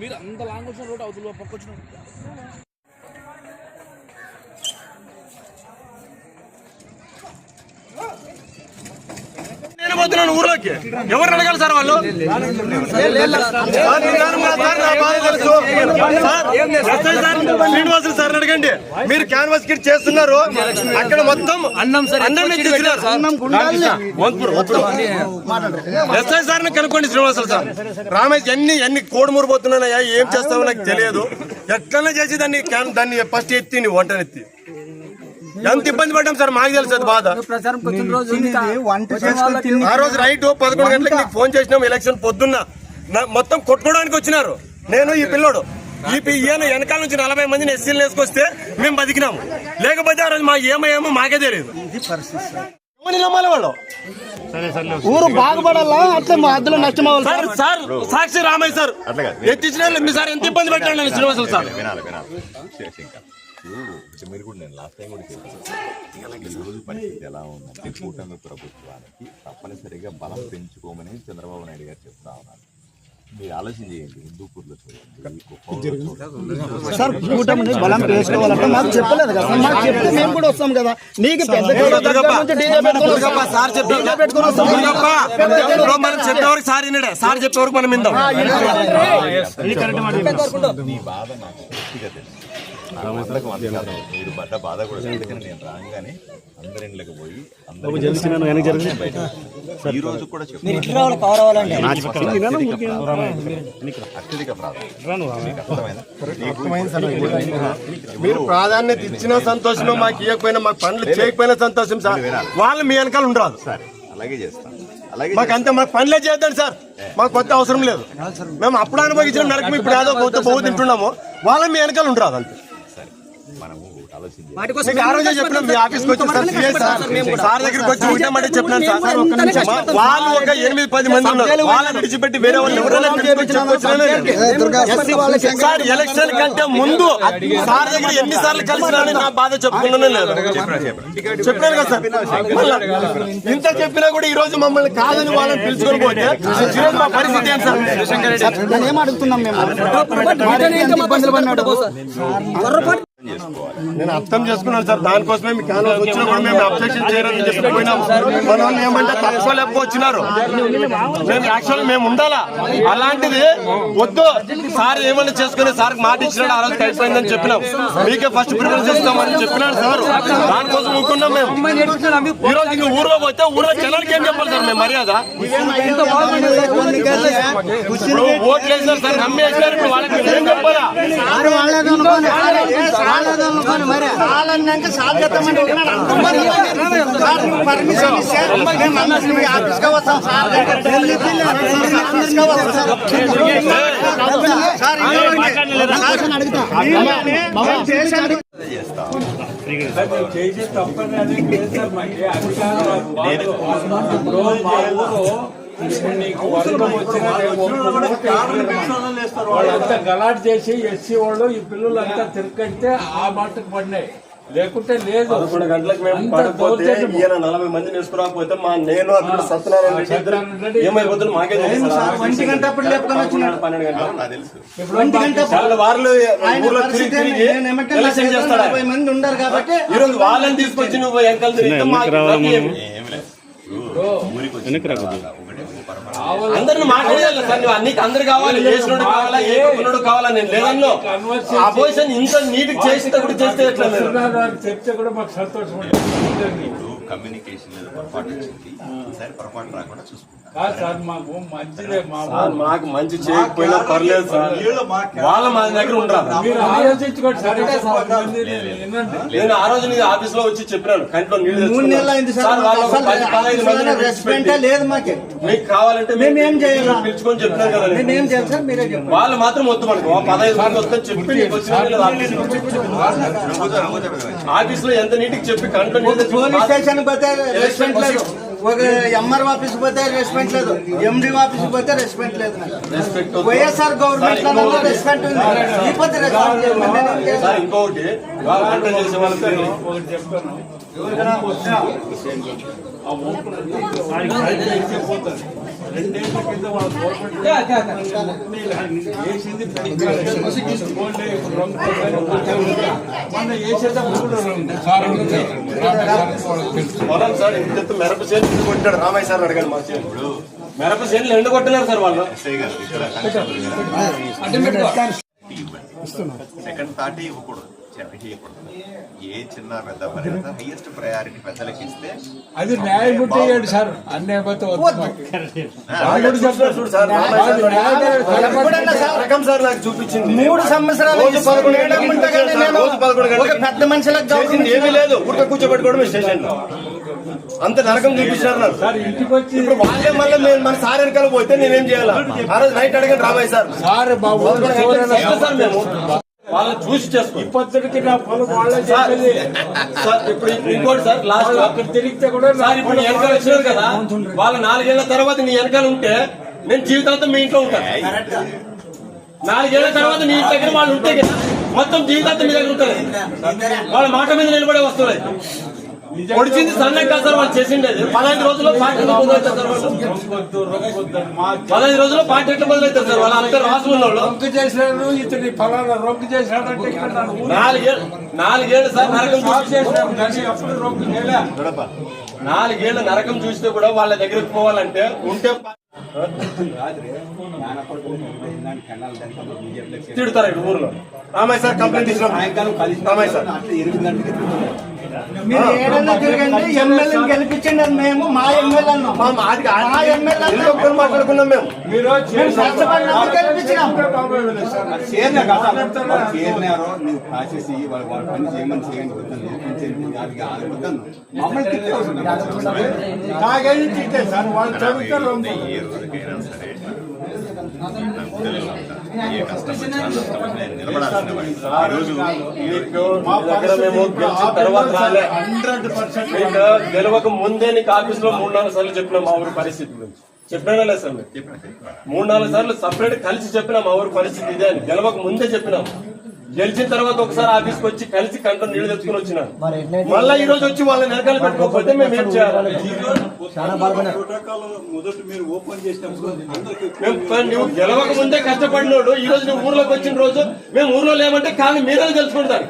మీరు అంత లాంగ్ వచ్చిన రోడ్ అవతల పక్క వచ్చిన పోతున్నాను ఊర్లోకి. ఎవరు అడగాలి సార్ వాళ్ళు? శ్రీనివాసులు సార్ అడగండి. మీరు క్యాన్వాస్ కిట్ చేస్తున్నారు. అక్కడ మొత్తం అన్నం సార్ వంతపూర్. ఎస్ఐ సార్ కనుక్కోండి శ్రీనివాసులు సార్. రామేష్ ఎన్ని ఎన్ని కోడుమూరు పోతున్నాయా ఏం చేస్తావో నాకు తెలియదు. ఎట్లన్నా చేసి దాన్ని దాన్ని ఫస్ట్ ఎత్తి వంటనెత్తి ఎంత ఇబ్బంది పడ్డాం సార్? మాకు తెలుసు అది బాధ. ఆ రోజు రైట్ పదకొండు గంటలకు నీకు ఫోన్ చేసినాం ఎలక్షన్ పొద్దున్న. మొత్తం కొట్టుకోవడానికి వచ్చినారు. నేను ఈ పిల్లోడు. ఈ ఈయన వెనకాల నుంచి నలభై మందిని ఎస్సీలు వేసుకొస్తే మేము బతికినాము. లేకపోతే ఆ రోజు మా ఏమయ్యామో మాకే తెలియదు. వాళ్ళు? ఊరు బాగుపడాలా? అట్లా మా అద్దెలో నష్టం అవ్వాలి sir sir. Sakshi Ramayya sir. ఎత్తించిన మీ సార్ ఎంత ఇబ్బంది పెట్టాడు శ్రీనివాసులు సార్? ఇప్పుడు మీరు కూడా నేను లాస్ట్ టైం కూడా చెప్పాను. ఈ రోజు పరిస్థితి ఎలా ఉందంటే కూటమి ప్రభుత్వానికి తప్పనిసరిగా బలం పెంచుకోమని చంద్రబాబు నాయుడు గారు చెప్తా ఉన్నారు. మీరు ఆలోచన చేయండి హిందూపూర్లో చూడండి కుప్పంలో చూడండి. సార్ కూటమిని బలం వేసుకోవాలంటే మాకు చెప్పలేదు కదా. సార్. మాకు చెప్తే మేము కూడా వస్తాం కదా. నీకు పెద్ద సార్ మనం చెప్పేవరకు సార్ వినడే. సార్ చెప్పేవరకు మనం విందాం. నీ బాధ నాకు పూర్తిగా తెలుసు వంద కాదు. మీరు పడ్డ బాధ కూడా తెలుసు. అందుకని నేను రాగానే అందరి అందరింట్లోకి పోయి అందరి ఈ రోజు కూడా అత్యధిక మీరు ప్రాధాన్యత ఇచ్చినా సంతోషం మాకు ఇవ్వకపోయినా మాకు పనులు చేయకపోయినా సంతోషం సార్ వాళ్ళు మీ వెనకాల ఉండరాదు సరే అలాగే చేస్తాం అలాగే మాకు అంతే మాకు పనులే చేద్దాం సార్ మాకు కొత్త అవసరం లేదు మేము అప్పుడు అనుభవించిన నరకం ఇప్పుడు ఏదో కొత్త బహు తింటున్నాము వాళ్ళ మీ వెనకాల ఉండరాదు అంతే మనము వాళ్ళు ఒక ఎనిమిది పది మంది ఉన్నారు. వాళ్ళని విడిచిపెట్టి వేరే వాళ్ళు ఎవరైనా సార్ ఎలక్షన్ కంటే ముందు సార్ దగ్గర ఎన్ని సార్లు కలిసినా నా బాధ చెప్పుకున్నానే లేదు. చెప్పాను కదా సార్. మళ్ళా ఇంత చెప్పినా కూడా ఈ రోజు మమ్మల్ని కాదని వాళ్ళని పిలుచుకొని పోతే ఈ రోజు మా పరిస్థితి ఏంటి సార్? ఏం అడుగుతున్నాం మేము? చేసుకోవాలి. నేను అర్థం చేసుకున్నాను సార్ దానికోసమే మీ కాన్వాస్ వచ్చినా కూడా మేము అబ్జెక్షన్ చేయరని చెప్పి పోయినాం మన వాళ్ళు ఏమంటే తక్కువ లేకపో వచ్చినారు. మేము యాక్చువల్ మేము ఉండాలా? అలాంటిది వద్దు. సార్ ఏమన్నా చేసుకుని సార్ మాట ఇచ్చినాడు ఆ రోజు అయిపోయిందని చెప్పినాం. మీకే ఫస్ట్ ప్రిఫరెన్స్ ఇస్తామని చెప్పినాడు సార్. దానికోసం ఊరుకున్నాం మేము. ఈ రోజు ఇంక ఊర్లో పోతే ఊర్లో జనాలకి ఏం చెప్పాలి సార్ మేము మర్యాద? ఇప్పుడు ఓట్లు వేసినారు సార్ నమ్మి వేసినారు ఇప్పుడు వాళ్ళకి ఏం చెప్పాలా? పర్మిషన్ ఇస్తే మేము అందరం మీ వస్తాం సార్ సార్ చేసే తప్పని అది చేస్తారు మనకి అధికారం ఇప్పుడు మా ఊరు ఇప్పుడు నీకు వర్గం వచ్చినా రేపు ఒప్పుకుంటే వాళ్ళంతా గలాట్ చేసి ఎస్సీ వాళ్ళు ఈ పిల్లలంతా తిరగంటే ఆ మాటకు పడినాయి. లేకుంటే లేదు. పదకొండు గంటలకు మేము. ఈయన నలభై మంది తీసుకురాకపోతే మా నేను అక్కడ సత్యనారాయణ ఏమైపోతుంది మాకే. ఒంటి గంట పన్నెండు గంటలు నాకు తెలుసు ఇప్పుడు ఒంటి గంట చాలా వార్లు ఆయన ఊర్లో తిరిగి పరిస్థితి తిరిగి నేను ఏమంటే ఎలక్షన్ చేస్తాడు? నలభై మంది ఉండరు కాబట్టి ఈ రోజు వాళ్ళని తీసుకొచ్చి నువ్వు వెనకాల తిరిగితే మాకు మాకు అందరిని మాట్లాడాలి సార్ నువ్వు అన్ని అందరు కావాలి చేసినోడు కావాలా ఏ కొనుడు కావాలా? నేను లేదన్నో. అపోజిషన్ ఇంత నీట్ చేస్తే కూడా చేస్తే ఎట్లా? చెప్తే కూడా మాకు సంతోషం కమ్యూనికేషన్ ఏదో పొరపాటు వచ్చింది. ఈసారి పొరపాటు రాకుండా చూసుకుంటాం సార్ మాకు మంచిదే మా సార్ మాకు మంచి చేయకపోయినా పర్లేదు సార్. వాళ్ళ మా దగ్గర ఆలోచించుకోండి సార్ వినండి. నేను ఆ రోజు నీ ఆఫీస్లో వచ్చి చెప్పినాను కంట్లో నీళ్ళు మూడు నెలలు అయింది. సార్ రెస్పెక్టే లేదు మాకు. మీకు కావాలంటే మేము ఏం చేయాలా? పిలుచుకొని చెప్పినాం కదా నేను. మేము ఏం చేయాలి సార్? మీరే చెప్పండి. వాళ్ళు మాత్రం వద్దు మనకు. ఓ పదహైదు మంది వస్తే చెప్పి ఆఫీస్లో. ఎంత నీటికి చెప్పి కంట్లో. పోలీస్ స్టేషన్ పోతే రెస్పెక్ట్ లేదు. ఒక ఎంఆర్ ఆఫీస్ పోతే రెస్పెక్ట్ లేదు ఎండి ఆఫీస్ పోతే రెస్పెక్ట్ లేదు నాకు. వైఎస్ఆర్ గవర్నమెంట్లో రెస్పెక్ట్ ఉంది రెస్పెక్ట్ ఇంకొకటి చేసే రెండేళ్ళ కింద వాళ్ళ గవర్నమెంట్ వేసింది పెడిగ్రీ. ఓన్లీ రంగు మొన్న వేసేటప్పుడు కూడా రంగు. పొలం సార్ ఇంత మిరప ఎందుకు కొట్టాడు రామయ్య సార్ అడగండి మా చేను మిరప చేనులు ఎండు కొట్టినారు సార్ వాళ్ళు. సెకండ్ థాట్ ఇవ్వకూడదు ఏ చిన్న పెద్ద పని హైయెస్ట్ ప్రయారిటీ పెద్దలకి ఇస్తే అది న్యాయమూర్తి అయ్యాడు సార్. చూపించింది. మూడు సంవత్సరాలు. పెద్ద మనుషులకు ఏమీ లేదు. ఊరికే కూర్చోబెట్టుకోవడం స్టేషన్లో అంత నరకం చూపించారు నాకు సార్ ఇంటికి వచ్చి ఇప్పుడు వాళ్ళే మళ్ళీ నేను మన సార్ వెనకాల పోతే నేనేం చేయాలా? ఆ రోజు నైట్ అడగండి రామయ్య సార్. సార్ మేము? వాళ్ళని చూసి చేసుకో ఇప్పటికి నా పొలం వాళ్ళే సార్, చెప్పేది సార్, ఇప్పుడు ఇంకోటి సార్ లాస్ట్ అక్కడ తిరిగితే కూడా సార్ ఇప్పుడు నీ వెనకాల వచ్చినారు కదా వాళ్ళ నాలుగేళ్ళ తర్వాత నీ వెనకాల ఉంటే నేను జీవితాంతం మీ ఇంట్లో ఉంటాను నాలుగేళ్ళ తర్వాత నీ ఇంటి దగ్గర వాళ్ళు ఉంటే కదా మొత్తం జీవితాంతం మీ దగ్గర ఉంటారు. వాళ్ళ మాట మీద నిలబడే వస్తువులు. పొడిచింది సన్నగా కాదు సార్ వాళ్ళు చేసిండేది. పదహైదు రోజుల్లో పార్టీ మొదలవుతారు సార్ వాళ్ళు? పదహైదు రోజుల్లో పార్టీ ఎట్లా మొదలవుతారు సార్ వాళ్ళు? అంతా రాసు ఉన్నోళ్ళు. రొంగు చేసినాడు ఇతని ఫలానా ఇక్కడ నన్ను ఊరు నాలుగేళ్ళు నాలుగేళ్ళు సార్ నరకం అప్పుడు నాలుగేళ్ళ నరకం చూస్తే కూడా వాళ్ళ దగ్గరికి పోవాలంటే ఉంటే తిడతారు ఇక్కడ ఊర్లో? రామయ్య సార్ కంప్లైంట్ ఇచ్చినాం రామయ్య సార్. మీరు ఏడన్నా తిరగండి ఎమ్మెల్యేని గెలిపించండి అని మేము మా ఎమ్మెల్యే అన్నాం. మా మాది కాదు. మా ఎమ్మెల్యే ఇల్లు ఒక్కరు మాట్లాడుకున్నాం మేము. మీరు మేము కష్టపడినాము గెలిపించినాం. చేరినారో నువ్వు కాసేసి వాళ్ళు వాళ్ళ పని చేయమని చేయండి వద్దని నేర్పించండి దానికి ఆగిపోతాను మమ్మల్ని తిట్టే సార్ వాళ్ళు చదువుతారు. ఏ సరే. ఏ కష్టం వచ్చినా నష్టం వచ్చినా నిలబడాల్సిన వాడిని. హండ్రెడ్ పర్సెంట్ గెలవక ముందే నీకు ఆఫీస్లో మూడు నాలుగు సార్లు చెప్పిన మా ఊరి పరిస్థితి గురించి చెప్పినా లేదు సార్ మీరు మూడు నాలుగు సార్లు సపరేట్ కలిసి చెప్పినా మా ఊరి పరిస్థితి ఇదే అని గెలవక ముందే చెప్పినాం గెలిచిన తర్వాత ఒకసారి ఆఫీస్కి వచ్చి కలిసి కంట నీళ్ళు తెచ్చుకుని వచ్చినాం మళ్ళీ ఈ రోజు వచ్చి వాళ్ళని వెనకాల పెట్టుకోకపోతే మేము ఏం చేయాలి? ప్రోటోకాల్ మొదట మీరు ఓపెన్ చేసినప్పుడు అందరికీ మేము నువ్వు గెలవక ముందే కష్టపడినోడు. ఈ రోజు నువ్వు ఊర్లోకి వచ్చిన రోజు మేము ఊర్లో లేమంటే కానీ మీరే తెలుసుకుంటారు